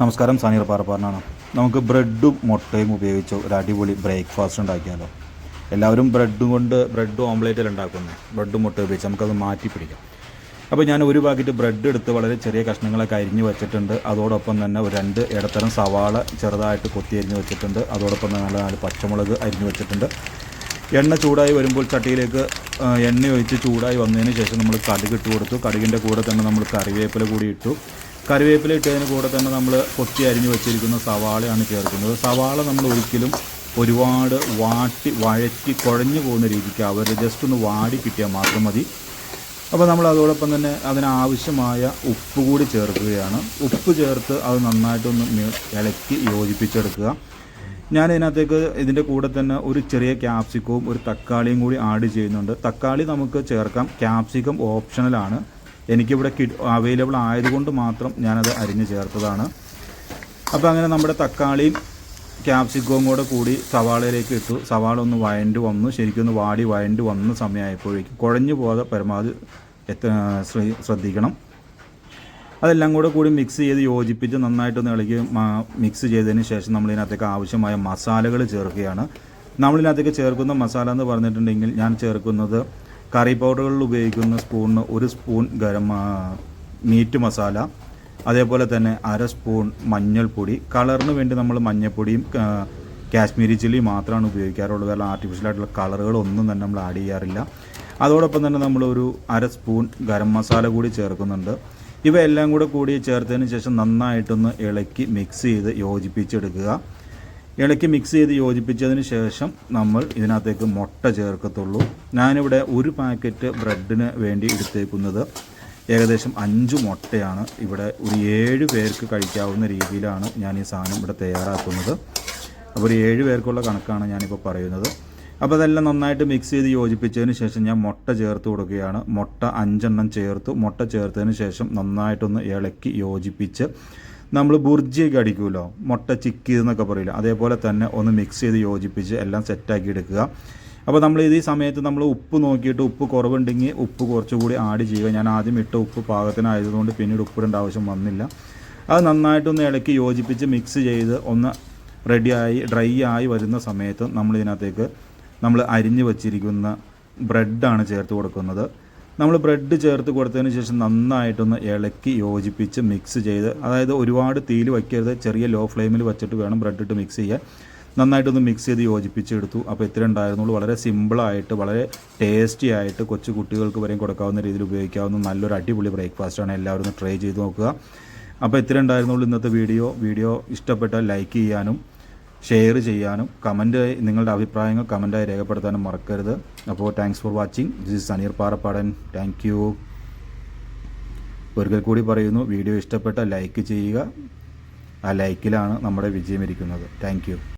നമസ്കാരം സാനിയർ പാറപ്പാറിനാണ്. നമുക്ക് ബ്രെഡും മുട്ടയും ഉപയോഗിച്ച് ഒരു അടിപൊളി ബ്രേക്ക്ഫാസ്റ്റ് ഉണ്ടാക്കിയാലോ. എല്ലാവരും ബ്രെഡും കൊണ്ട് ബ്രെഡ് ഓംലേറ്റിൽ ഉണ്ടാക്കുന്നത് ബ്രെഡും മുട്ട ഉപയോഗിച്ച് നമുക്കത് മാറ്റി പിടിക്കാം. അപ്പോൾ ഞാൻ ഒരു പാക്കറ്റ് ബ്രെഡ് എടുത്ത് വളരെ ചെറിയ കഷ്ണങ്ങളൊക്കെ അരിഞ്ഞ് വെച്ചിട്ടുണ്ട്. അതോടൊപ്പം തന്നെ ഒരു രണ്ട് ഇടത്തരം സവാള ചെറുതായിട്ട് കൊത്തി അരിഞ്ഞ് വെച്ചിട്ടുണ്ട്. അതോടൊപ്പം തന്നെ നല്ല നാല് പച്ചമുളക് അരിഞ്ഞ് വെച്ചിട്ടുണ്ട്. എണ്ണ ചൂടായി വരുമ്പോൾ ചട്ടിയിലേക്ക് എണ്ണ ഒഴിച്ച് ചൂടായി വന്നതിന് ശേഷം നമ്മൾ കടുക് ഇട്ട് കൊടുത്തു. കടുകിന്റെ കൂടെ തന്നെ നമ്മൾ കറിവേപ്പില കൂടി ഇട്ടു. കറിവേപ്പില ഇട്ടതിന് കൂടെ തന്നെ നമ്മൾ കൊത്തി അരിഞ്ഞ് വെച്ചിരിക്കുന്ന സവാളയാണ് ചേർക്കുന്നത്. സവാള നമ്മൾ ഒരിക്കലും ഒരുപാട് വാട്ടി വഴറ്റി കുഴഞ്ഞു പോകുന്ന രീതിക്ക് അവർ ജസ്റ്റ് ഒന്ന് വാടി കിട്ടിയാൽ മാത്രം മതി. അപ്പോൾ നമ്മൾ അതോടൊപ്പം തന്നെ അതിനാവശ്യമായ ഉപ്പ് കൂടി ചേർക്കുകയാണ്. ഉപ്പ് ചേർത്ത് അത് നന്നായിട്ടൊന്ന് ഇളക്കി യോജിപ്പിച്ചെടുക്കുക. ഞാൻ ഇതിനകത്തേക്ക് ഇതിന്റെ കൂടെ തന്നെ ഒരു ചെറിയ ക്യാപ്സിക്കവും ഒരു തക്കാളിയും കൂടി ആഡ് ചെയ്യുന്നുണ്ട്. തക്കാളി നമുക്ക് ചേർക്കാം. ക്യാപ്സിക്കം ഓപ്ഷണലാണ് എനിക്കിവിടെ കി അവൈലബിൾ ആയതുകൊണ്ട് മാത്രം ഞാനത് അരിഞ്ഞ് ചേർത്തതാണ്. അപ്പോൾ അങ്ങനെ നമ്മുടെ തക്കാളിയും ക്യാപ്സിക്കവും കൂടെ കൂടി സവാളയിലേക്ക് ഇട്ടു. സവാള ഒന്ന് വയണ്ട് വന്നു. ശരിക്കും ഒന്ന് വാടി വയണ്ട് വന്ന സമയമായപ്പോഴേക്കും കുഴഞ്ഞു പോകാതെ പരമാവധി എത്ത ശ്രദ്ധിക്കണം. അതെല്ലാം കൂടെ കൂടി മിക്സ് ചെയ്ത് യോജിപ്പിച്ച് നന്നായിട്ടൊന്ന് ഇളക്കി മിക്സ് ചെയ്തതിന് ശേഷം നമ്മൾ ഇതിനകത്തേക്ക് ആവശ്യമായ മസാലകൾ ചേർക്കുകയാണ്. നമ്മളിതിനകത്തേക്ക് ചേർക്കുന്ന മസാല എന്ന് പറഞ്ഞിട്ടുണ്ടെങ്കിൽ ഞാൻ ചേർക്കുന്നത് കറി പൗഡറുകളിൽ ഉപയോഗിക്കുന്ന സ്പൂണിന് ഒരു സ്പൂൺ ഗരം മീറ്റ് മസാല അതേപോലെ തന്നെ അര സ്പൂൺ മഞ്ഞൾപ്പൊടി. കളറിന് വേണ്ടി നമ്മൾ മഞ്ഞൾപ്പൊടിയും കാശ്മീരി ചില്ലി മാത്രമാണ് ഉപയോഗിക്കാറുള്ളത്. കാരണം ആർട്ടിഫിഷ്യലായിട്ടുള്ള കളറുകളൊന്നും തന്നെ നമ്മൾ ആഡ് ചെയ്യാറില്ല. അതോടൊപ്പം തന്നെ നമ്മൾ ഒരു അര സ്പൂൺ ഗരം മസാല കൂടി ചേർക്കുന്നുണ്ട്. ഇവയെല്ലാം കൂടെ കൂടി ചേർത്തതിന് ശേഷം നന്നായിട്ടൊന്ന് ഇളക്കി മിക്സ് ചെയ്ത് യോജിപ്പിച്ചെടുക്കുക. ഇളക്കി മിക്സ് ചെയ്ത് യോജിപ്പിച്ചതിന് ശേഷം നമ്മൾ ഇതിനകത്തേക്ക് മുട്ട ചേർക്കത്തുള്ളൂ. ഞാനിവിടെ ഒരു പാക്കറ്റ് ബ്രെഡിന് വേണ്ടി എടുത്തേക്കുന്നത് ഏകദേശം അഞ്ച് മുട്ടയാണ്. ഇവിടെ ഒരു ഏഴ് പേർക്ക് കഴിക്കാവുന്ന രീതിയിലാണ് ഞാൻ ഈ സാധനം ഇവിടെ തയ്യാറാക്കുന്നത്. അപ്പോൾ ഒരു ഏഴ് പേർക്കുള്ള കണക്കാണ് ഞാനിപ്പോൾ പറയുന്നത്. അപ്പോൾ അതെല്ലാം നന്നായിട്ട് മിക്സ് ചെയ്ത് യോജിപ്പിച്ചതിന് ശേഷം ഞാൻ മുട്ട ചേർത്ത് കൊടുക്കുകയാണ്. മുട്ട അഞ്ചെണ്ണം ചേർത്തു. മുട്ട ചേർത്തതിന് ശേഷം നന്നായിട്ടൊന്ന് ഇളക്കി യോജിപ്പിച്ച് നമ്മൾ ബുർജിയൊക്കെ അടിക്കുമല്ലോ മുട്ട ചിക്കി എന്നൊക്കെ പറയില്ല? അതേപോലെ തന്നെ ഒന്ന് മിക്സ് ചെയ്ത് യോജിപ്പിച്ച് എല്ലാം സെറ്റാക്കി എടുക്കുക. അപ്പോൾ നമ്മൾ ഇത് ഈ സമയത്ത് നമ്മൾ ഉപ്പ് നോക്കിയിട്ട് ഉപ്പ് കുറവുണ്ടെങ്കിൽ ഉപ്പ് കുറച്ചുകൂടി ആഡ് ചെയ്യുക. ഞാൻ ആദ്യം ഇട്ട ഉപ്പ് പാകത്തിനായതുകൊണ്ട് പിന്നീട് ഉപ്പിടേണ്ട ആവശ്യം വന്നില്ല. അത് നന്നായിട്ടൊന്ന് ഇളക്കി യോജിപ്പിച്ച് മിക്സ് ചെയ്ത് ഒന്ന് റെഡിയായി ഡ്രൈ ആയി വരുന്ന സമയത്ത് നമ്മൾ ഇതിനകത്തേക്ക് നമ്മൾ അരിഞ്ഞ് വച്ചിരിക്കുന്ന ബ്രെഡാണ് ചേർത്ത് കൊടുക്കുന്നത്. നമ്മൾ ബ്രെഡ് ചേർത്ത് കൊടുത്തതിന് ശേഷം നന്നായിട്ടൊന്ന് ഇളക്കി യോജിപ്പിച്ച് മിക്സ് ചെയ്ത് അതായത് ഒരുപാട് തീയിൽ വയ്ക്കരുത് ചെറിയ ലോ ഫ്ലെയിമിൽ വെച്ചിട്ട് വേണം ബ്രെഡ് ഇട്ട് മിക്സ് ചെയ്യാൻ. നന്നായിട്ടൊന്ന് മിക്സ് ചെയ്ത് യോജിപ്പിച്ചെടുത്തു അപ്പോൾ ഇത്ര ഉണ്ടായിരുന്നുള്ളൂ. വളരെ സിമ്പിളായിട്ട് വളരെ ടേസ്റ്റി ആയിട്ട് കൊച്ചു കുട്ടികൾക്ക് വരെയും കൊടുക്കാവുന്ന രീതിയിൽ ഉപയോഗിക്കാവുന്ന നല്ലൊരു അടിപൊളി ബ്രേക്ക്ഫാസ്റ്റാണ് എല്ലാവരും ഒന്ന് ട്രൈ ചെയ്ത് നോക്കുക. അപ്പോൾ ഇത്ര ഉണ്ടായിരുന്നുള്ളൂ ഇന്നത്തെ വീഡിയോ വീഡിയോ ഇഷ്ടപ്പെട്ടാൽ ലൈക്ക് ചെയ്യാനും ഷെയർ ചെയ്യാനും കമന്റ് നിങ്ങളുടെ അഭിപ്രായങ്ങൾ കമന്റായി രേഖപ്പെടുത്താനും മറക്കരുത്. അപ്പോൾ thanks for watching this is Saneer Parappadan thank you ഒരിക്കൽ കൂടി പറയുന്നു വീഡിയോ ഇഷ്ടപ്പെട്ട ലൈക്ക് ചെയ്യുക. ആ ലൈക്കിലാണ് നമ്മുടെ വിജയം ഇരിക്കുന്നത്. Thank you